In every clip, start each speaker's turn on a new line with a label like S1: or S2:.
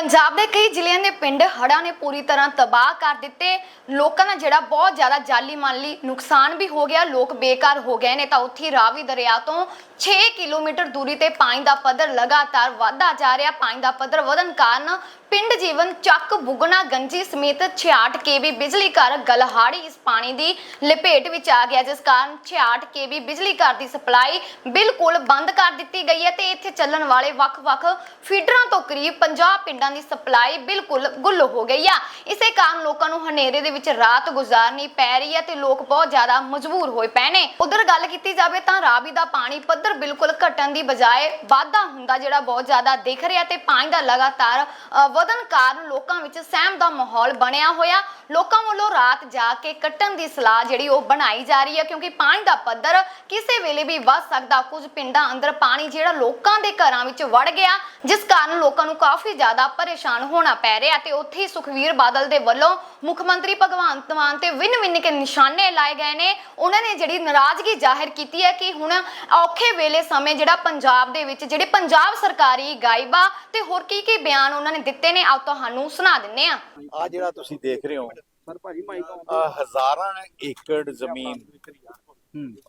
S1: ਪੰਜਾਬ ਦੇ ਕਈ ਜ਼ਿਲ੍ਹਿਆਂ ਦੇ ਪਿੰਡ ਹੜ੍ਹਾਂ ਨੇ ਪੂਰੀ ਤਰ੍ਹਾਂ ਤਬਾਹ ਕਰ ਦਿੱਤੇ। ਲੋਕਾਂ ਦਾ ਜਿਹੜਾ ਬਹੁਤ ਜ਼ਿਆਦਾ ਜਾਲੀ ਮਾਲੀ ਨੁਕਸਾਨ ਵੀ ਹੋ ਗਿਆ, ਲੋਕ ਬੇਕਾਰ ਹੋ ਗਏ ਨੇ। ਤਾਂ ਉੱਥੇ ਰਾਵੀ ਦਰਿਆ ਤੋਂ 6 ਕਿਲੋਮੀਟਰ ਦੂਰੀ ਤੇ ਪਾਣੀ ਦਾ ਪੱਧਰ ਲਗਾਤਾਰ ਵਧਦਾ ਜਾ ਰਿਹਾ। ਪਾਣੀ ਦਾ ਪੱਧਰ ਵਧਣ ਕਾਰਨ ਪਿੰਡ ਜੀਵਨ ਚੱਕ ਬੁਗਣਾ ਗੰਜੀ ਸਮੇਤ 66 ਕੇਵੀ ਬਿਜਲੀ ਘਰ ਗਲਹਾੜੀ ਇਸ ਪਾਣੀ ਦੀ ਲਪੇਟ ਵਿੱਚ ਆ ਗਿਆ, ਜਿਸ ਕਾਰਨ 66 ਕੇਵੀ ਬਿਜਲੀ ਘਰ ਦੀ ਸਪਲਾਈ ਬਿਲਕੁਲ ਬੰਦ ਕਰ ਦਿੱਤੀ ਗਈ ਹੈ ਤੇ ਇੱਥੇ ਚੱਲਣ ਵਾਲੇ ਵੱਖ-ਵੱਖ ਫੀਡਰਾਂ ਤੋਂ ਕਰੀਬ 50 ਪਿੰਡਾਂ ਦੀ ਸਪਲਾਈ ਬਿਲਕੁਲ ਗੁੱਲ ਹੋ ਗਈ ਆ। ਇਸੇ ਕਾਰਨ ਲੋਕਾਂ ਨੂੰ ਹਨੇਰੇ ਦੇ ਵਿੱਚ ਰਾਤ ਗੁਜ਼ਾਰਨੀ ਪੈ ਰਹੀ ਹੈ ਤੇ ਲੋਕ ਬਹੁਤ ਜ਼ਿਆਦਾ ਮਜਬੂਰ ਹੋਏ ਪਏ ਨੇ। ਉਧਰ ਗੱਲ ਕੀਤੀ ਜਾਵੇ ਤਾਂ ਰਾਵੀ ਦਾ ਪਾਣੀ ਪੱਧਰ ਬਿਲਕੁਲ ਘਟਣ ਦੀ ਬਜਾਏ ਵਾਧਾ ਹੁੰਦਾ ਜਿਹੜਾ ਬਹੁਤ ਜ਼ਿਆਦਾ ਦਿਖ ਰਿਹਾ ਤੇ ਪਾਣੀ ਦਾ ਲਗਾਤਾਰ ਵਧਣ ਕਾਰਨ ਲੋਕਾਂ ਵਿੱਚ ਸਹਿਮ ਦਾ ਮਾਹੌਲ ਬਣਿਆ ਹੋਇਆ। ਲੋਕਾਂ ਵੱਲੋਂ ਰਾਤ ਜਾ ਕੇ ਕੱਟਣ ਦੀ ਸਲਾਹ ਜਿਹੜੀ ਉਹ ਬਣਾਈ ਜਾ ਰਹੀ ਹੈ, ਕਿਉਂਕਿ ਪਾਣੀ ਦਾ ਪੱਧਰ ਕਿਸੇ ਵੇਲੇ ਵੀ ਵੱਧ ਸਕਦਾ। ਕੁਝ ਪਿੰਡਾਂ ਅੰਦਰ ਪਾਣੀ ਜਿਹੜਾ ਲੋਕਾਂ ਦੇ ਘਰਾਂ ਵਿੱਚ ਵੜ ਗਿਆ, ਜਿਸ ਕਾਰਨ ਲੋਕਾਂ ਨੂੰ ਕਾਫੀ ਜ਼ਿਆਦਾ ਪਰੇਸ਼ਾਨ ਹੋਣਾ ਪੈ ਰਿਹਾ ਤੇ ਉੱਥੇ ਹੀ ਸੁਖਵੀਰ ਬਾਦਲ ਦੇ ਵੱਲੋਂ ਮੁੱਖ ਮੰਤਰੀ ਭਗਵੰਤ ਮਾਨ ਤੇ ਵਿੰਨ ਵਿਨ ਕੇ ਨਿਸ਼ਾਨੇ ਲਾਏ ਗਏ ਨੇ। ਉਹਨਾਂ ਨੇ ਜਿਹੜੀ ਨਾਰਾਜ਼ਗੀ ਜ਼ਾਹਿਰ ਕੀਤੀ ਹੈ ਕਿ ਹੁਣ ਔਖੇ ਵੇਲੇ ਸਮੇਂ ਜਿਹੜਾ ਪੰਜਾਬ ਦੇ ਵਿੱਚ, ਜਿਹੜੇ ਪੰਜਾਬ ਸਰਕਾਰੀ ਗਾਇਬਾ ਤੇ ਹੋਰ ਕੀ ਕੀ ਬਿਆਨ ਉਹਨਾਂ ਨੇ ਦਿੱਤੇ ਨੇ ਆਓ ਤੁਹਾਨੂੰ ਸੁਣਾ ਦਿੰਨੇ ਆ।
S2: ਆ ਜਿਹੜਾ ਤੁਸੀਂ ਦੇਖ ਰਹੇ ਹੋ
S3: ਸਰ ਭਾਜੀ ਮਾਈਕ
S2: ਆ ਹਜ਼ਾਰਾਂ ਏਕੜ ਜ਼ਮੀਨ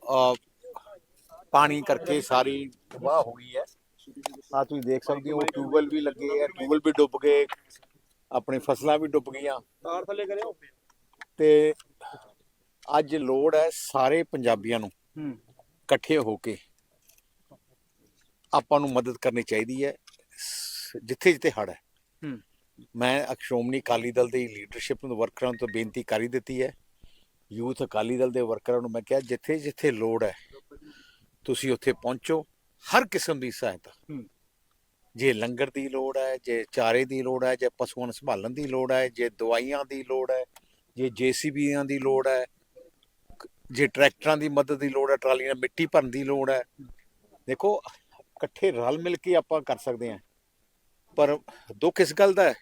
S2: ਆ ਪਾਣੀ ਕਰਕੇ ਸਾਰੀ ਤਬਾਹ ਹੋ ਗਈ ਹੈ। ਆ ਤੁਸੀਂ ਦੇਖ ਸਕਦੇ ਹੋ ਟਿਊਬਲ ਵੀ ਲੱਗੇ ਆ ਟਿਊਬਲ ਵੀ ਡੁੱਬ ਗਏ ਆਪਣੀ ਫਸਲਾਂ ਵੀ ਡੁੱਬ ਗਈਆਂ।
S3: ਤਾਰ ਥੱਲੇ ਕਰਿਓ।
S2: ਤੇ ਅੱਜ ਲੋੜ ਹੈ ਸਾਰੇ ਪੰਜਾਬੀਆਂ ਨੂੰ
S3: ਹੂੰ।
S2: ਇਕੱਠੇ ਹੋ ਕੇ ਆਪਾਂ ਨੂੰ ਮਦਦ ਕਰਨੀ ਚਾਹੀਦੀ ਹੈ ਜਿੱਥੇ ਜਿੱਥੇ ਹੜ ਹੂੰ। ਮੈਂ ਸ਼੍ਰੋਮਣੀ ਅਕਾਲੀ ਦਲ ਦੀ ਲੀਡਰਸ਼ਿਪ ਨੂੰ ਵਰਕਰਾਂ ਤੋਂ ਬੇਨਤੀ ਕਰੀ ਦਿੱਤੀ ਹੈ। ਯੂਥ ਅਕਾਲੀ ਦਲ ਦੇ ਵਰਕਰਾਂ ਨੂੰ ਮੈਂ ਕਿਹਾ ਜਿੱਥੇ ਜਿੱਥੇ ਲੋੜ ਹੈ ਤੁਸੀਂ ਉੱਥੇ ਪਹੁੰਚੋ ਹਰ ਕਿਸਮ ਦੀ ਸਹਾਇਤਾ। ਜੇ ਲੰਗਰ ਦੀ ਲੋੜ ਹੈ ਜੇ ਚਾਰੇ ਦੀ ਲੋੜ ਹੈ ਜੇ ਪਸ਼ੂਆਂ ਨੂੰ ਸੰਭਾਲਣ ਦੀ ਲੋੜ ਹੈ ਜੇ ਦਵਾਈਆਂ ਦੀ ਲੋੜ ਹੈ ਜੇ ਜੀਸੀਬੀਆਂ ਦੀ ਲੋੜ ਹੈ ਜੇ ਟਰੈਕਟਰਾਂ ਦੀ ਮਦਦ ਦੀ ਲੋੜ ਹੈ ਟਰਾਲੀਆਂ ਮਿੱਟੀ ਭਰਨ ਦੀ ਲੋੜ ਹੈ। ਦੇਖੋ ਇਕੱਠੇ ਰਲ ਮਿਲ ਕੇ ਆਪਾਂ ਕਰ ਸਕਦੇ ਹਾਂ। ਪਰ ਦੁੱਖ ਇਸ ਗੱਲ ਦਾ ਹੈ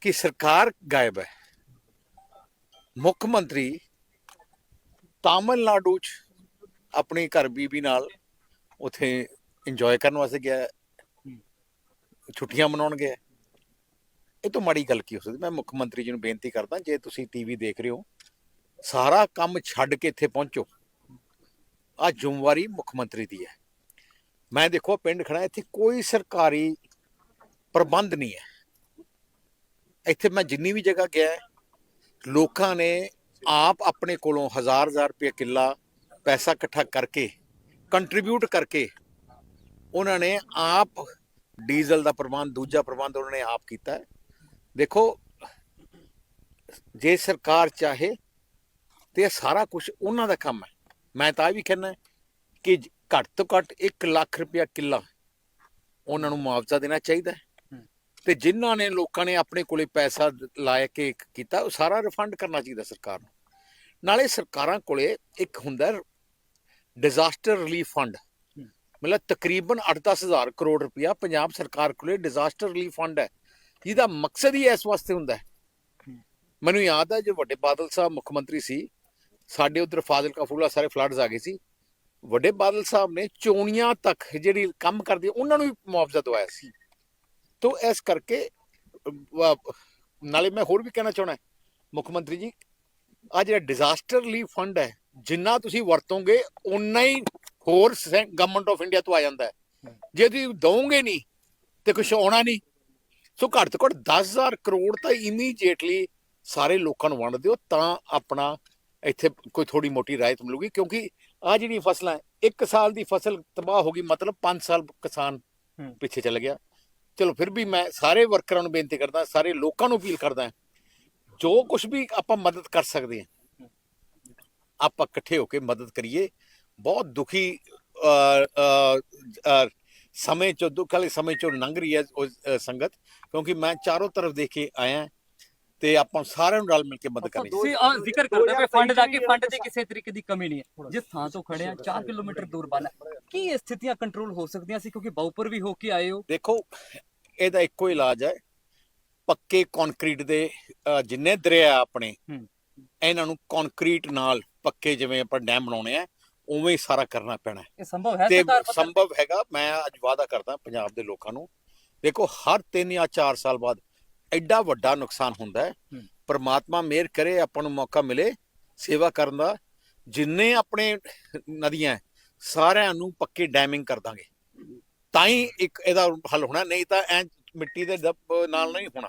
S2: ਕਿ ਸਰਕਾਰ ਗਾਇਬ ਹੈ। ਮੁੱਖ ਮੰਤਰੀ ਤਾਮਿਲਨਾਡੂ ਚ ਆਪਣੀ ਘਰ ਬੀਬੀ ਨਾਲ ਉਥੇ ਇੰਜੋਏ ਕਰਨ ਵਾਸਤੇ ਗਿਆ ਛੁੱਟੀਆਂ ਮਨਾਉਣ ਗਿਆ ਇਹ ਤੋਂ ਮਾੜੀ ਗੱਲ ਕੀ ਹੋ ਸਕਦੀ? ਮੈਂ ਮੁੱਖ ਮੰਤਰੀ ਜੀ ਨੂੰ ਬੇਨਤੀ ਕਰਦਾ, ਜੇ ਤੁਸੀਂ ਟੀਵੀ ਦੇਖ ਰਹੇ ਹੋ, ਸਾਰਾ ਕੰਮ ਛੱਡ ਕੇ ਇੱਥੇ ਪਹੁੰਚੋ। ਆ ਜ਼ਿੰਮੇਵਾਰੀ ਮੁੱਖ ਮੰਤਰੀ ਦੀ ਹੈ। ਮੈਂ ਦੇਖੋ ਪਿੰਡ ਖੜਾ ਇੱਥੇ ਕੋਈ ਸਰਕਾਰੀ ਪ੍ਰਬੰਧ ਨਹੀਂ ਹੈ। ਇੱਥੇ ਮੈਂ ਜਿੰਨੀ ਵੀ ਜਗ੍ਹਾ ਗਿਆ, ਲੋਕਾਂ ਨੇ ਆਪ ਆਪਣੇ ਕੋਲੋਂ ਹਜ਼ਾਰ ਹਜ਼ਾਰ ਰੁਪਏ ਕਿੱਲਾ ਪੈਸਾ ਇਕੱਠਾ ਕਰਕੇ ਕੰਟਰੀਬਿਊਟ ਕਰਕੇ ਉਹਨਾਂ ਨੇ ਆਪ ਡੀਜ਼ਲ ਦਾ ਪ੍ਰਬੰਧ, ਦੂਜਾ ਪ੍ਰਬੰਧ ਉਹਨਾਂ ਨੇ ਆਪ ਕੀਤਾ ਹੈ। ਦੇਖੋ, ਜੇ ਸਰਕਾਰ ਚਾਹੇ ਤੇ ਇਹ ਸਾਰਾ ਕੁਝ ਉਹਨਾਂ ਦਾ ਕੰਮ ਹੈ। ਮੈਂ ਤਾਂ ਇਹ ਵੀ ਕਹਿੰਦਾ ਕਿ ਘੱਟ ਤੋਂ ਘੱਟ 1 ਲੱਖ ਰੁਪਇਆ ਕਿੱਲਾ ਉਹਨਾਂ ਨੂੰ ਮੁਆਵਜ਼ਾ ਦੇਣਾ ਚਾਹੀਦਾ ਹੈ। ਤੇ ਜਿਨ੍ਹਾਂ ਨੇ ਲੋਕਾਂ ਨੇ ਆਪਣੇ ਕੋਲੇ ਪੈਸਾ ਲਾਇਆ ਕੇ ਕੀਤਾ ਉਹ ਸਾਰਾ ਰਿਫੰਡ ਕਰਨਾ ਚਾਹੀਦਾ ਸਰਕਾਰ ਨੂੰ। ਨਾਲੇ ਸਰਕਾਰਾਂ ਕੋਲੇ ਇੱਕ ਹੁੰਦਾ ਡਿਜ਼ਾਸਟਰ ਰਿਲੀਫ ਫੰਡ ਮਤਲਬ ਤਕਰੀਬਨ 8-10 ਹਜ਼ਾਰ ਕਰੋੜ ਰੁਪਇਆ ਪੰਜਾਬ ਸਰਕਾਰ ਕੋਲੇ ਡਿਜ਼ਾਸਟਰ ਰਿਲੀਫ ਫੰਡ ਹੈ। ਜਿਹਦਾ ਮਕਸਦ ਹੀ ਇਸ ਵਾਸਤੇ ਹੁੰਦਾ ਹੈ। ਮੈਨੂੰ ਯਾਦ ਹੈ ਜੋ ਵੱਡੇ ਬਾਦਲ ਸਾਹਿਬ ਮੁੱਖ ਮੰਤਰੀ ਸੀ ਸਾਡੇ ਉਧਰ ਫਾਜ਼ਿਲਕਾ ਫੂਲਾ ਸਾਰੇ ਫਲੱਡਸ ਆ ਗਏ ਸੀ। ਵੱਡੇ ਬਾਦਲ ਸਾਹਿਬ ਨੇ ਚੋਣੀਆਂ ਤੱਕ ਜਿਹੜੀ ਕੰਮ ਕਰਦੇ ਉਹਨਾਂ ਨੂੰ ਵੀ ਮੁਆਵਜ਼ਾ ਦਵਾਇਆ ਸੀ। ਤੋ ਇਸ ਕਰਕੇ ਨਾਲੇ ਮੈਂ ਹੋਰ ਵੀ ਕਹਿਣਾ ਚਾਹਣਾ ਮੁੱਖ ਮੰਤਰੀ ਜੀ ਆ ਜਿਹੜਾ ਡਿਜ਼ਾਸਟਰ ਰਿਲੀਫ ਫੰਡ ਹੈ ਜਿੰਨਾ ਤੁਸੀਂ ਵਰਤੋਗੇ ਉਨਾ ਹੀ ਹੋਰ ਗਵਰਨਮੈਂਟ ਆਫ ਇੰਡੀਆ ਤੋਂ ਆ ਜਾਂਦਾ ਹੈ। ਜੇ ਤੁਸੀਂ ਦਵੋਗੇ ਨਹੀਂ ਤੇ ਕੁਝ ਆਉਣਾ ਨਹੀਂ। ਸੋ ਘੱਟ ਤੋਂ ਘੱਟ 10000 ਕਰੋੜ ਤਾਂ ਇਮੀਡੀਏਟਲੀ ਸਾਰੇ ਲੋਕਾਂ ਨੂੰ ਵੰਡ ਦਿਓ ਤਾਂ ਆਪਣਾ ਇੱਥੇ ਕੋਈ ਥੋੜੀ ਮੋਟੀ ਰਾਹਤ ਮਿਲੂਗੀ ਕਿਉਂਕਿ ਆ ਜਿਹੜੀ ਫਸਲਾਂ ਇੱਕ ਸਾਲ ਦੀ ਫਸਲ ਤਬਾਹ ਹੋ ਗਈ ਮਤਲਬ 5 ਸਾਲ ਕਿਸਾਨ। ਪਿੱਛੇ ਚੱਲ ਗਿਆ। ਚਲੋ ਫਿਰ ਵੀ ਮੈਂ ਸਾਰੇ ਵਰਕਰਾਂ ਨੂੰ ਬੇਨਤੀ ਕਰਦਾ ਸਾਰੇ ਲੋਕਾਂ ਨੂੰ ਅਪੀਲ ਕਰਦਾ ਜੋ ਕੁਝ ਵੀ ਆਪਾਂ ਮਦਦ ਕਰ ਸਕਦੇ ਹਾਂ ਆਪਾਂ ਇਕੱਠੇ ਹੋ ਕੇ ਮਦਦ ਕਰੀਏ। ਬਹੁਤ ਦੁਖੀ ਅ, ਅ, ਅ, ਸਮੇਂ ਚੋਂ ਦੁੱਖ ਵਾਲੇ ਸਮੇਂ ਚੋਂ ਲੰਘ ਰਹੀ ਹੈ ਉਹ, ਸੰਗਤ ਕਿਉਂਕਿ ਮੈਂ ਚਾਰੋਂ ਤਰਫ ਦੇਖ ਕੇ ਆਇਆ ਤੇ ਆਪਾਂ ਸਾਰਿਆਂ ਨੂੰ ਰਲ ਮਿਲ ਕੇ ਮਦਦ ਕਰਨੀ
S4: ਤੁਸੀਂ ਆ ਜ਼ਿਕਰ ਕਰਦੇ ਪਏ ਫੰਡ ਦਾ ਕਿ ਫੰਡ ਦੀ ਕਿਸੇ ਤਰੀਕੇ ਦੀ ਕਮੀ ਨਹੀਂ ਹੈ। ਜਿਸ ਥਾਂ ਤੋਂ ਖੜੇ ਆ 4 ਕਿਲੋਮੀਟਰ ਦੂਰ ਬੰਨ। ਹੈ। ਕੀ ਇਹ ਸਥਿਤੀਆਂ ਕੰਟਰੋਲ ਹੋ ਸਕਦੀਆਂ ਸੀ ਕਿਉਂਕਿ ਬਾਉਪਰ ਵੀ ਹੋ ਕੇ ਆਏ ਹੋ?
S2: ਦੇਖੋ ਇਹਦਾ ਇੱਕੋ ਇਲਾਜ ਹੈ। ਪੱਕੇ ਕੰਕਰੀਟ ਦੇ ਜਿੰਨੇ ਦਰਿਆ ਆਪਣੇ ਇਹਨਾਂ ਨੂੰ ਕੰਕਰੀਟ ਨਾਲ ਪੱਕੇ ਜਿਵੇਂ ਆਪਾਂ ਡੈਮ ਬਣਾਉਣੇ ਆ ਉਵੇਂ ਹੀ ਸਾਰਾ ਕਰਨਾ ਪੈਣਾ।
S4: ਇਹ ਸੰਭਵ ਹੈ ਸਰਕਾਰ
S2: ਸੰਭਵ ਹੈਗਾ ਮੈਂ ਅੱਜ ਵਾਅਦਾ ਕਰਦਾ ਪੰਜਾਬ ਦੇ ਲੋਕਾਂ ਨੂੰ। ਦੇਖੋ ਹਰ 3 ਜਾਂ 4 ਸਾਲ ਬਾਅਦ ਐਡਾ ਵੱਡਾ ਨੁਕਸਾਨ ਹੁੰਦਾ ਹੈ। ਪਰਮਾਤਮਾ ਮਿਹਰ ਕਰੇ ਆਪਾਂ ਨੂੰ ਮੌਕਾ ਮਿਲੇ ਸੇਵਾ ਕਰਨ ਦਾ। ਜਿੰਨੇ ਆਪਣੇ ਨਦੀਆਂ ਸਾਰਿਆਂ ਨੂੰ ਪੱਕੇ ਡੈਮਿੰਗ ਕਰ ਦਾਂਗੇ। ਤਾਂ ਹੀ ਇੱਕ ਇਹਦਾ ਹੱਲ ਹੋਣਾ, ਨਹੀਂ ਤਾਂ ਐ ਮਿੱਟੀ ਦੇ ਦੱਬ ਨਾਲ ਨਹੀਂ ਹੋਣਾ।